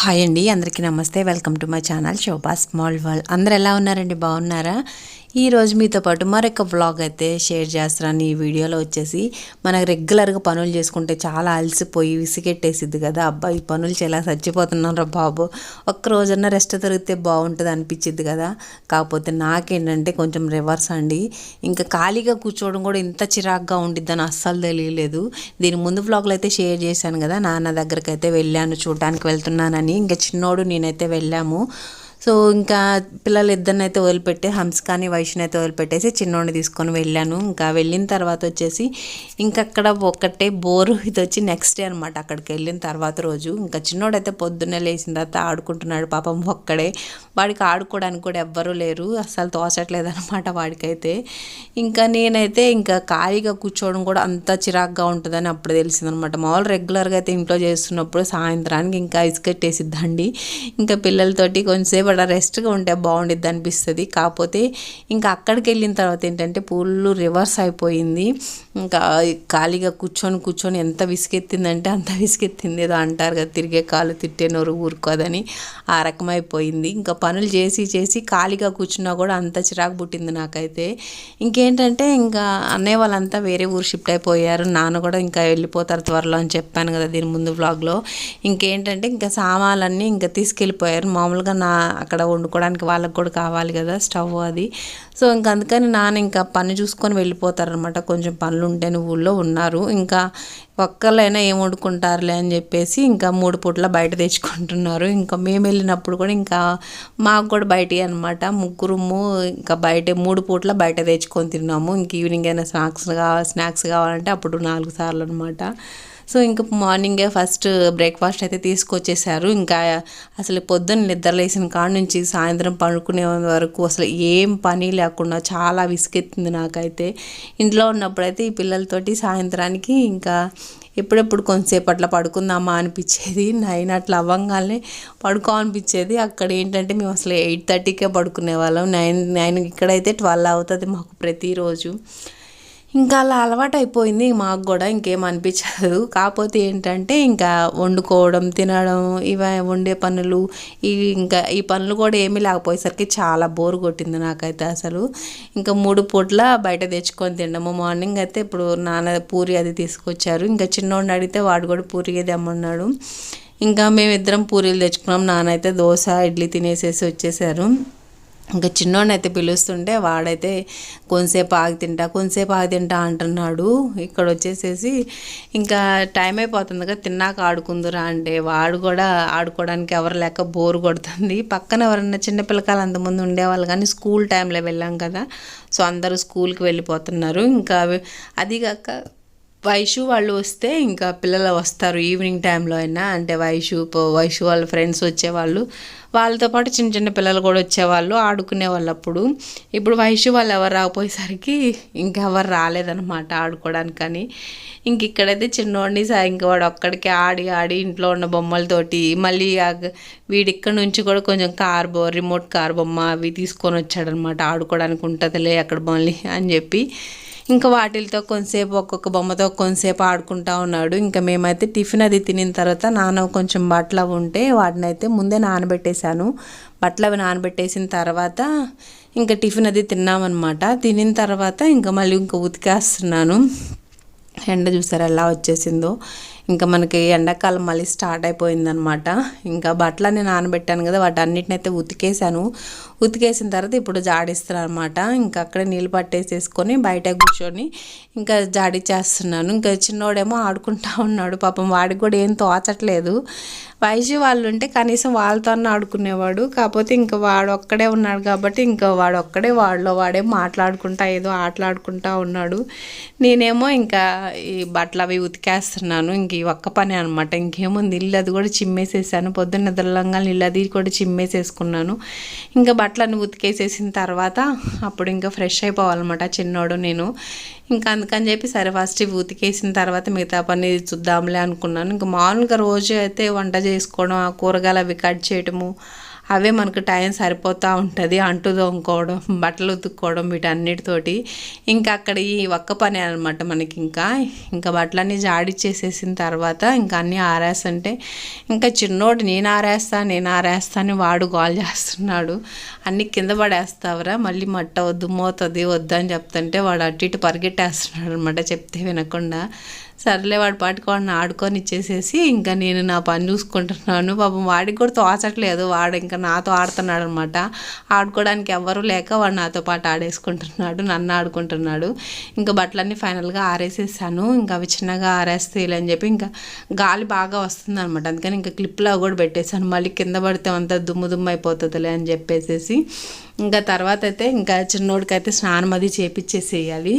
Hi అండి అందరికీ నమస్తే. Welcome to my channel Shobha small world. అందరు ఎలా ఉన్నారండి? బాగున్నారా? ఈ రోజు మీతో పాటు మరొక వ్లాగ్ అయితే షేర్ చేస్తున్నాను ఈ వీడియోలో వచ్చేసి మనకు రెగ్యులర్గా పనులు చేసుకుంటే చాలా అలసిపోయి విసిగెట్టేసిద్ది కదా. అబ్బా ఈ పనులు చాలా చచ్చిపోతున్నాను రా బాబు ఒక్కరోజన్నా రెస్ట్ దొరికితే బాగుంటుంది అనిపించిద్ది కదా. కాకపోతే నాకేంటంటే కొంచెం రివర్స్ అండి. ఇంకా ఖాళీగా కూర్చోవడం కూడా ఇంత చిరాగ్గా ఉండిద్దని అస్సలు తెలియలేదు. దీని ముందు వ్లాగ్లో అయితే షేర్ చేశాను కదా. నాన్న దగ్గరికి అయితే వెళ్ళాను చూడటానికి వెళ్తున్నానని. ఇంకా చిన్నోడు నేనైతే వెళ్ళాము. సో ఇంకా పిల్లలు ఇద్దరిని అయితే వదిలిపెట్టి హంస్కాని వైష్ణవి అయితే వదిలిపెట్టేసి చిన్నోడిని తీసుకొని వెళ్ళాను. ఇంకా వెళ్ళిన తర్వాత వచ్చేసి ఇంకా అక్కడ ఒక్కటే బోరు ఇది వచ్చి నెక్స్ట్ డే అనమాట అక్కడికి వెళ్ళిన తర్వాత రోజు. ఇంకా చిన్నోడైతే పొద్దున్నే లేచిన తర్వాత ఆడుకుంటున్నాడు పాపం ఒక్కడే. వాడికి ఆడుకోవడానికి కూడా ఎవ్వరూ లేరు. అసలు తోచట్లేదు అనమాట వాడికైతే. ఇంకా నేనైతే ఇంకా ఖాళీగా కూర్చోవడం కూడా అంత చిరాగ్గా ఉంటుందని అప్పుడు తెలిసిందనమాట మామూలు రెగ్యులర్గా అయితే ఇంట్లో చేస్తున్నప్పుడు సాయంత్రానికి ఇంకా ఇసుకెట్టేసిద్దండి ఇంకా పిల్లలతోటి కొంచెంసేపు అలా రెస్ట్గా ఉంటే బాగుండిద్ది అనిపిస్తుంది. కాకపోతే ఇంకా అక్కడికి వెళ్ళిన తర్వాత ఏంటంటే పూలు రివర్స్ అయిపోయింది. ఇంకా ఖాళీగా కూర్చొని కూర్చొని ఎంత విసుగెత్తిందంటే అంత విసుగెత్తింది ఏదో అంటారు కదా తిరిగే కాలు తిట్టే నోరు ఊరుకోదని ఆ రకమైపోయింది. ఇంకా పనులు చేసి చేసి ఖాళీగా కూర్చున్నా కూడా అంత చిరాకు పుట్టింది నాకైతే. ఇంకేంటంటే ఇంకా అన్నయ్య వాళ్ళంతా వేరే ఊరు షిఫ్ట్ అయిపోయారు. నాన్న కూడా ఇంకా వెళ్ళిపోతారు త్వరలో అని చెప్పాను కదా దీని ముందు బ్లాగ్లో ఇంకేంటంటే ఇంకా సామాన్లన్నీ ఇంకా తీసుకెళ్ళిపోయారు. మామూలుగా నా అక్కడ వండుకోవడానికి వాళ్ళకి కూడా కావాలి కదా స్టవ్ అది. సో ఇంకా అందుకని నాన్న ఇంకా పని చూసుకొని వెళ్ళిపోతారనమాట కొంచెం పనులు ఉంటేనే ఊళ్ళో ఉన్నారు. ఇంకా ఒక్కళ్ళైనా ఏం వండుకుంటారులే అని చెప్పేసి ఇంకా మూడు పూట్ల బయట తెచ్చుకుంటున్నారు. ఇంకా మేము వెళ్ళినప్పుడు కూడా ఇంకా మాకు కూడా బయట అనమాట ముగ్గురుము ఇంకా బయట మూడు పూట్ల బయట తెచ్చుకొని తిన్నాము. ఇంక ఈవినింగ్ అయినా స్నాక్స్ కావాలి స్నాక్స్ కావాలంటే అప్పుడు నాలుగు సార్లు అనమాట సో ఇంకా మార్నింగే ఫస్ట్ బ్రేక్ఫాస్ట్ అయితే తీసుకొచ్చేసారు. ఇంకా అసలు పొద్దున్న నిద్రలేసిన కాడ నుంచి సాయంత్రం పడుకునే వరకు అసలు ఏం పని లేకుండా చాలా విసుకెత్తింది నాకైతే. ఇంట్లో ఉన్నప్పుడైతే ఈ పిల్లలతోటి సాయంత్రానికి ఇంకా ఎప్పుడెప్పుడు కొంతసేపు అట్లా పడుకుందామా అనిపించేది. నైన్ అట్లా అవ్వంగానే పడుకో అనిపించేది. అక్కడ ఏంటంటే మేము అసలు ఎయిట్ థర్టీకే పడుకునే వాళ్ళం. నైన్ నైన్ ఇక్కడైతే ట్వెల్వ్ అవుతుంది మాకు ప్రతిరోజు. ఇంకా అలా అలవాటు అయిపోయింది మాకు కూడా ఇంకేం అనిపించదు. కాకపోతే ఏంటంటే ఇంకా వండుకోవడం తినడం ఇవి వండే పనులు ఇవి ఇంకా ఈ పనులు కూడా ఏమీ లేకపోయేసరికి చాలా బోర్ కొట్టింది నాకైతే అసలు. ఇంకా మూడు పూట్ల బయట తెచ్చుకొని తినడము. మార్నింగ్ అయితే ఇప్పుడు నాన్న పూరి అది తీసుకొచ్చారు. ఇంకా చిన్నోడిని అడిగితే వాడు కూడా పూరి తెమ్మన్నాడు. ఇంకా మేమిద్దరం పూరీలు తెచ్చుకున్నాం. నాన్న అయితే దోశ ఇడ్లీ తినేసేసి వచ్చేసారు. ఇంకా చిన్నోడిని పిలుస్తుంటే వాడైతే కొంతసేపు ఆగి తింటా కొంతసేపు ఆగి తింటా అంటున్నాడు. ఇక్కడ వచ్చేసేసి ఇంకా టైం అయిపోతుంది కదా తిన్నాక ఆడుకుందురా అంటే. వాడు కూడా ఆడుకోవడానికి ఎవరు లేక బోర్ కొడుతుంది. పక్కన ఎవరన్నా చిన్న పిల్లకాయలు అంతమంది ఉండేవాళ్ళు కానీ స్కూల్ టైంలో వెళ్ళాం కదా. సో అందరూ స్కూల్కి వెళ్ళిపోతున్నారు. ఇంకా అదిగాక వైషు వాళ్ళు వస్తే ఇంకా పిల్లలు వస్తారు ఈవినింగ్ టైంలో అయినా. అంటే వైషు వైషు వాళ్ళ ఫ్రెండ్స్ వచ్చేవాళ్ళు. వాళ్ళతో పాటు చిన్న చిన్న పిల్లలు కూడా వచ్చేవాళ్ళు ఆడుకునే వాళ్ళు అప్పుడు ఇప్పుడు వైషు వాళ్ళు ఎవరు రాకపోయేసరికి ఇంకెవరు రాలేదన్నమాట ఆడుకోవడానికని ఇంక ఇక్కడైతే చిన్నోడిని ఇంకా వాడు ఒక్కడికి ఆడి ఆడి ఇంట్లో ఉన్న బొమ్మలతోటి మళ్ళీ వీడి ఇక్కడ నుంచి కూడా కొంచెం కార్ బొ రిమోట్ కార్ బొమ్మ అవి తీసుకొని వచ్చాడనమాట ఆడుకోవడానికి ఉంటుందిలే అక్కడ మళ్ళీ అని చెప్పి. ఇంకా వాటితో కొంతసేపు ఒక్కొక్క బొమ్మతో కొంతసేపు ఆడుకుంటా ఉన్నాడు. ఇంకా మేమైతే టిఫిన్ అది తినిన తర్వాత నాన్న కొంచెం బట్టలు అవి ఉంటే వాటిని అయితే ముందే నానబెట్టేశాను. బట్టలు అవి నానబెట్టేసిన తర్వాత ఇంకా టిఫిన్ అది తిన్నామన్నమాట. తినిన తర్వాత ఇంకా మళ్ళీ ఇంకా ఉతికేస్తున్నాను. ఎండ చూసారు ఎలా వచ్చేసిందో. ఇంకా మనకి ఎండాకాలం మళ్ళీ స్టార్ట్ అయిపోయిందనమాట ఇంకా బట్టలన్నీ నానబెట్టాను కదా వాటి అన్నిటిని అయితే ఉతికేసాను ఉతికేసిన తర్వాత ఇప్పుడు జాడిస్తున్నాను అనమాట ఇంకా అక్కడే నీళ్ళు పట్టేసేసుకొని బయట కూర్చొని ఇంకా జాడి చేస్తున్నాను. ఇంకా చిన్నోడేమో ఆడుకుంటా ఉన్నాడు పాపం వాడికి కూడా ఏం తోచట్లేదు. వయసు వాళ్ళు ఉంటే కనీసం వాళ్ళతో ఆడుకునేవాడు. కాకపోతే ఇంకా వాడు ఒక్కడే ఉన్నాడు కాబట్టి ఇంకా వాడు ఒక్కడే వాడిలో వాడే మాట్లాడుకుంటా ఏదో ఆటలాడుకుంటా ఉన్నాడు. నేనేమో ఇంకా ఈ బట్టలు అవి ఉతికేస్తున్నాను. ఇంక ఈ ఒక్క పని అనమాట ఇంకేముంది? ఇల్లు అది కూడా చిమ్మేసేసాను. పొద్దున్న నిద్రలంగా ఇల్లు అది కూడా చిమ్మేసేసుకున్నాను. ఇంకా బట్టలన్నీ ఉతికేసేసిన తర్వాత అప్పుడు ఇంకా ఫ్రెష్ అయిపోవాలన్నమాట చిన్నోడు నేను. ఇంకా అందుకని చెప్పి సరే ఫస్ట్ ఇవి ఉతికేసిన తర్వాత మిగతా పని చూద్దాంలే అనుకున్నాను. ఇంకా మామూలుగా రోజు అయితే వంట చేసుకోవడం ఆ కూరగాయలు అవి కట్ చేయడము అవే మనకు టైం సరిపోతూ ఉంటుంది. అంటు తోముకోవడం బట్టలు ఉతుక్కోవడం వీటన్నిటితోటి. ఇంకా అక్కడ ఈ ఒక్క పని అనమాట మనకి ఇంకా. ఇంకా బట్టలన్నీ జాడిచ్చేసేసిన తర్వాత ఇంకా అన్నీ ఆరేస్తుంటే ఇంకా చిన్నోడు నేను ఆరేస్తా నేను ఆరేస్తా అని వాడు గోల్ చేస్తున్నాడు. అన్ని కింద పడేస్తావరా మళ్ళీ మట్ట వద్దు మోతుంది వద్దు అని చెప్తుంటే వాడు అటు ఇటు పరిగెట్టేస్తున్నాడు అనమాట చెప్తే వినకుండా. సర్లే వాడి పాటికి వాడిని ఆడుకొని ఇచ్చేసేసి ఇంకా నేను నా పని చూసుకుంటున్నాను. పాపం వాడికి కూడా తోచట్లేదు. వాడు ఇంకా నాతో ఆడుతున్నాడు అనమాట ఆడుకోవడానికి ఎవ్వరూ లేక వాడు నాతో పాటు ఆడేసుకుంటున్నాడు నన్ను ఆడుకుంటున్నాడు. ఇంకా బట్టలన్నీ ఫైనల్గా ఆరేసేసాను. ఇంకా అవి చిన్నగా ఆరేస్తే అని చెప్పి ఇంకా గాలి బాగా వస్తుంది అనమాట అందుకని ఇంకా క్లిప్లో కూడా పెట్టేశాను. మళ్ళీ కింద పడితే అంతా దుమ్ము దుమ్ము అయిపోతుందిలే అని చెప్పేసేసి. ఇంకా తర్వాత అయితే ఇంకా చిన్నోడికైతే స్నానం అది చేపించేసేయాలి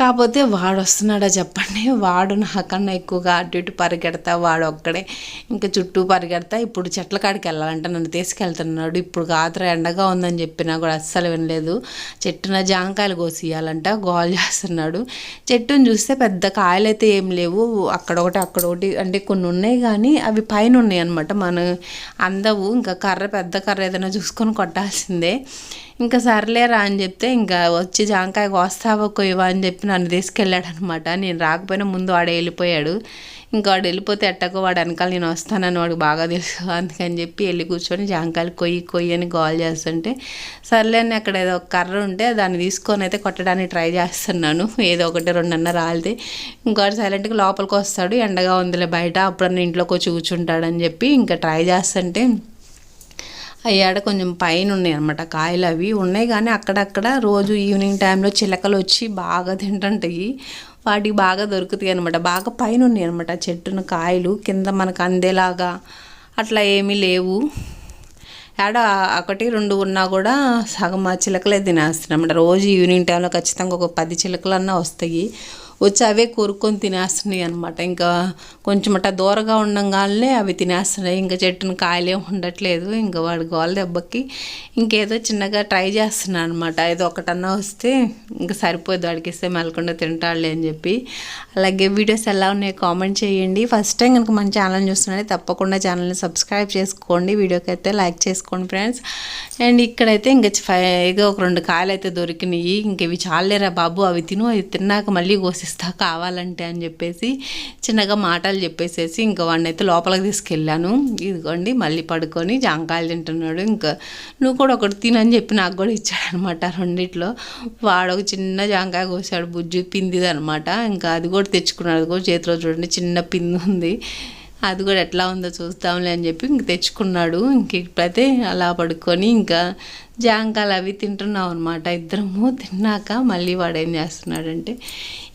కాకపోతే వాడు వస్తున్నాడా చెప్పండి? వాడు నాకన్నా ఎక్కువగా అటు ఇటు పరిగెడతా వాడు ఒక్కడే. ఇంకా చుట్టూ పరిగెడతా ఇప్పుడు చెట్ల కాడికి వెళ్ళాలంటే నన్ను తీసుకెళ్తున్నాడు. ఇప్పుడు కాత్ర ఎండగా ఉందని చెప్పినా కూడా అస్సలు వినలేదు. చెట్టున జాంకాయలు కోసియాలంట గోల్ చేస్తున్నాడు. చెట్టును చూస్తే పెద్ద కాయలు అయితే ఏం లేవు. అక్కడ ఒకటి అక్కడ ఒకటి అంటే కొన్ని ఉన్నాయి కానీ అవి పైన ఉన్నాయి అనమాట మన అందవు. ఇంకా కర్ర పెద్ద కర్ర ఏదైనా చూసుకొని కొట్టాల్సిందే. ఇంకా సర్లేరా అని చెప్తే ఇంకా వచ్చి జాంకాయ కోస్తావా కొయ్యవా అని చెప్పి నన్ను తీసుకెళ్ళాడు అనమాట నేను రాకపోయినా ముందు వాడు వెళ్ళిపోయాడు. ఇంకా వాడు వెళ్ళిపోతే ఎట్టకో వాడు వెనకాల నేను వస్తానని వాడికి బాగా తెలుసు. అందుకని చెప్పి వెళ్ళి కూర్చొని జాంకాయలు కొయ్యి కొయ్యి అని గోల్ చేస్తుంటే సర్లే అని అక్కడ ఏదో ఒక కర్ర ఉంటే దాన్ని తీసుకొని అయితే కొట్టడానికి ట్రై చేస్తున్నాను. ఏదో ఒకటి రెండన్న రాలితే ఇంకోటి సైలెంట్గా లోపలికి వస్తాడు. ఎండగా ఉందిలే బయట. అప్పుడన్నా ఇంట్లోకి వచ్చి కూర్చుంటాడని చెప్పి ఇంకా ట్రై చేస్తుంటే అయ్యాడ కొంచెం పైన ఉన్నాయి అనమాట కాయలు అవి ఉన్నాయి కానీ అక్కడక్కడ రోజు ఈవినింగ్ టైంలో చిలకలు వచ్చి బాగా తింటుంటాయి. వాటికి బాగా దొరుకుతాయి అనమాట బాగా పైన ఉన్నాయి అనమాట చెట్టున కాయలు. కింద మనకు అందేలాగా అట్లా ఏమీ లేవు. ఆడ ఒకటి రెండు ఉన్నా కూడా సగం ఆ చిలకలే తినేస్తున్నాం రోజు ఈవినింగ్ టైంలో ఖచ్చితంగా ఒక పది చిలకలన్నా వస్తాయి. వచ్చి అవే కోరుకొని తినేస్తున్నాయి అనమాట ఇంకా కొంచెం అట్ట దూరంగా ఉండగానే అవి తినేస్తున్నాయి. ఇంకా చెట్టును కాయలేం ఉండట్లేదు. ఇంకా వాడి గోల దెబ్బకి ఇంకేదో చిన్నగా ట్రై చేస్తున్నాను అనమాట ఏదో ఒకటన్నా వస్తే ఇంకా సరిపోద్ది వాడికి ఇస్తే మెలకుండా తింటాడులే అని చెప్పి. అలాగే వీడియోస్ ఎలా ఉన్నాయో కామెంట్ చేయండి. ఫస్ట్ టైం కనుక మన ఛానల్ చూస్తున్నాడే తప్పకుండా ఛానల్ని సబ్స్క్రైబ్ చేసుకోండి. వీడియోకి అయితే లైక్ చేసుకోండి ఫ్రెండ్స్. అండ్ ఇక్కడైతే ఇంకా ఏదో ఒక రెండు కాయలు అయితే దొరికినాయి. ఇంక ఇవి చాలేరా బాబు? అవి తిను. అవి తిన్నాక మళ్ళీ కోసి ఇస్తా కావాలంటే అని చెప్పేసి చిన్నగా మాటలు చెప్పేసేసి ఇంకా వాడిని అయితే లోపలికి తీసుకెళ్ళాను. ఇదిగోండి మళ్ళీ పడుకొని జాంకాయలు తింటున్నాడు. ఇంకా నువ్వు కూడా ఒకటి తినని చెప్పి నాకు కూడా ఇచ్చాడనమాట రెండిట్లో. వాడు ఒక చిన్న జాంకాయ కోసాడు బుజ్జు పిందిది అనమాట ఇంకా అది కూడా తెచ్చుకున్నాడు. అది కూడా చేతిలో చూడండి చిన్న పింది ఉంది. అది కూడా ఎట్లా ఉందో చూస్తాంలే అని చెప్పి ఇంక తెచ్చుకున్నాడు. ఇంక ఇప్పుడైతే అలా పడుకొని ఇంకా జాంకాయలు అవి తింటున్నాం అనమాట ఇద్దరము. తిన్నాక మళ్ళీ వాడు ఏం చేస్తున్నాడంటే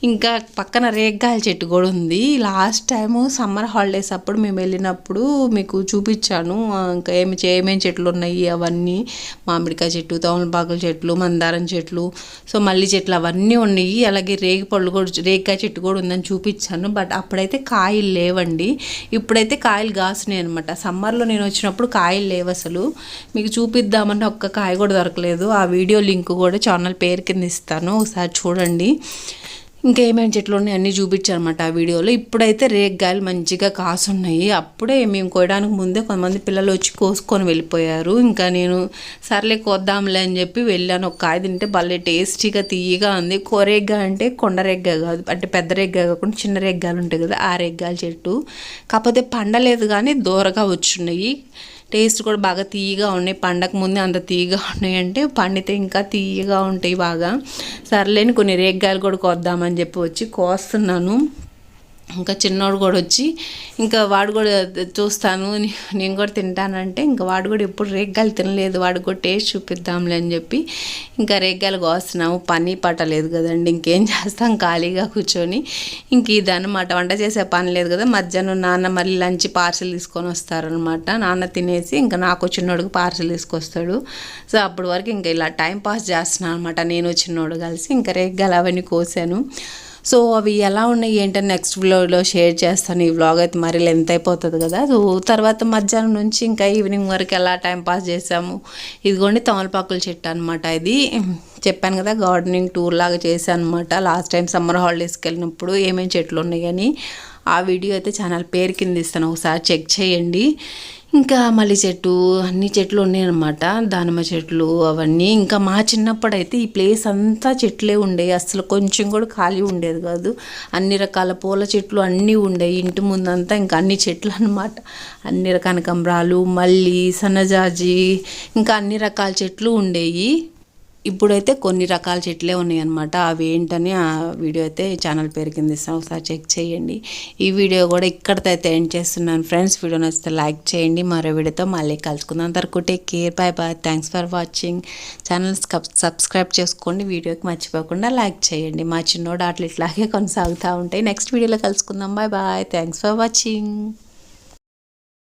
ఇంకా పక్కన రేగ్గాయల చెట్టు కూడా ఉంది. లాస్ట్ టైము సమ్మర్ హాలిడేస్ అప్పుడు మేము వెళ్ళినప్పుడు మీకు చూపించాను. ఇంకా ఏమి ఏమేమి చెట్లు ఉన్నాయి అవన్నీ. మామిడికాయ చెట్టు తోమలపాకుల చెట్లు మందారం చెట్లు. సో మల్లి చెట్లు అవన్నీ ఉన్నాయి. అలాగే రేగి పళ్ళు కూడా రేగ్గాయ చెట్టు కూడా ఉందని చూపించాను. బట్ అప్పుడైతే కాయలు లేవండి. ఇప్పుడైతే కాయలు కాసినాయి అనమాట సమ్మర్లో నేను వచ్చినప్పుడు కాయలు లేవు అసలు. మీకు చూపిద్దామని ఒక్క కాయ కూడా దొరకలేదు. ఆ వీడియో లింక్ కూడా ఛానల్ పేరు కింద ఇస్తాను. ఒకసారి చూడండి. ఇంకేమేమి చెట్లు ఉన్నాయి అన్నీ చూపించారనమాట ఆ వీడియోలో. ఇప్పుడైతే రేగ్గాయలు మంచిగా కాసున్నాయి. అప్పుడే మేము కోయడానికి ముందే కొంతమంది పిల్లలు వచ్చి కోసుకొని వెళ్ళిపోయారు. ఇంకా నేను సర్లే కోద్దాంలే అని చెప్పి వెళ్ళాను. ఒక కాయ తింటే భలే టేస్టీగా తీయగా ఉంది. కోరేగ్గా అంటే కొండ రెగ్గా కాదు. అంటే పెద్ద రెగ్గా కాకుండా చిన్న రేగ్గాలు ఉంటాయి కదా ఆ రెగ్గాల చెట్టు. కాకపోతే పండలేదు కానీ దూరగా వచ్చున్నాయి. టేస్ట్ కూడా బాగా తీయగా ఉన్నాయి. పండగ ముందే అంత తీయగా ఉన్నాయంటే పండితే ఇంకా తీయగా ఉంటాయి బాగా. సర్లేని కొన్ని రేగ్గాయలు కూడా కొద్దామని చెప్పి వచ్చి కోస్తున్నాను. ఇంకా చిన్నోడు కూడా వచ్చి ఇంకా వాడు కూడా చూస్తాను నేను కూడా తింటానంటే ఇంకా వాడు కూడా ఎప్పుడు రేగ్గాయలు తినలేదు. వాడు కూడా టేస్ట్ చూపిద్దాంలే అని చెప్పి ఇంకా రేగ్గాయలు కోస్తున్నాము. పని పట్టలేదు కదండి ఇంకేం చేస్తాం? ఖాళీగా కూర్చొని ఇంక ఇదన్నమాట. వంట చేసే పని లేదు కదా మధ్యాహ్నం నాన్న మళ్ళీ లంచ్ పార్సిల్ తీసుకొని వస్తారనమాట నాన్న తినేసి ఇంకా నాకు చిన్నోడికి పార్సిల్ తీసుకొస్తాడు. సో అప్పటి వరకు ఇంకా ఇలా టైం పాస్ చేస్తున్నాను అనమాట నేను చిన్నోడు కలిసి ఇంకా రేగ్గాలు అవన్నీ కోసాను. సో అవి ఎలా ఉన్నాయి ఏంటని నెక్స్ట్ వ్లాగ్లో షేర్ చేస్తాను. ఈ వ్లాగ్ అయితే మరి లెంత్ అయిపోతుంది కదా. సో తర్వాత మధ్యాహ్నం నుంచి ఇంకా ఈవినింగ్ వరకు ఎలా టైం పాస్ చేసాము ఇదిగోండి తమలపాకుల చెట్టు అనమాట ఇది. చెప్పాను కదా గార్డెనింగ్ టూర్ లాగా చేశాను అనమాట లాస్ట్ టైం సమ్మర్ హాలిడేస్కి వెళ్ళినప్పుడు ఏమేమి చెట్లు ఉన్నాయి కానీ ఆ వీడియో అయితే ఛానల్ పేరు కింద ఇస్తాను. ఒకసారి చెక్ చేయండి. ఇంకా మల్లి చెట్టు అన్ని చెట్లు ఉన్నాయన్నమాట. దానిమ్మ చెట్లు అవన్నీ. ఇంకా మా చిన్నప్పుడైతే ఈ ప్లేస్ అంతా చెట్లే ఉండేవి అసలు కొంచెం కూడా ఖాళీ ఉండేది కాదు. అన్ని రకాల పూల చెట్లు అన్నీ ఉండేవి ఇంటి ముందంతా ఇంకా అన్ని చెట్లు అన్నమాట. అన్ని రకాల కనకంబరాలు మల్లి సన్నజాజి ఇంకా అన్ని రకాల చెట్లు ఉండేవి ఇప్పుడైతే కొన్ని రకాల చెట్లే ఉన్నాయి అనమాట అవి ఏంటని ఆ వీడియో అయితే ఛానల్ పేరు కింద ఇస్తాను. ఒకసారి చెక్ చేయండి. ఈ వీడియో కూడా ఇక్కడితో అయితే ఎండ్ చేస్తున్నాను ఫ్రెండ్స్. వీడియో నచ్చితే లైక్ చేయండి. మరో వీడియోతో మళ్ళీ కలుసుకుందాం. అంతవరకు take care. Bye bye. Thanks for watching. Channel subscribe చేసుకోండి. వీడియోకి మర్చిపోకుండా లైక్ చేయండి. మా చిన్నోడు అట్లా ఇట్లాగే కొనసాగుతూ ఉంటాయి. నెక్స్ట్ వీడియోలో కలుసుకుందాం. Bye bye. Thanks for watching.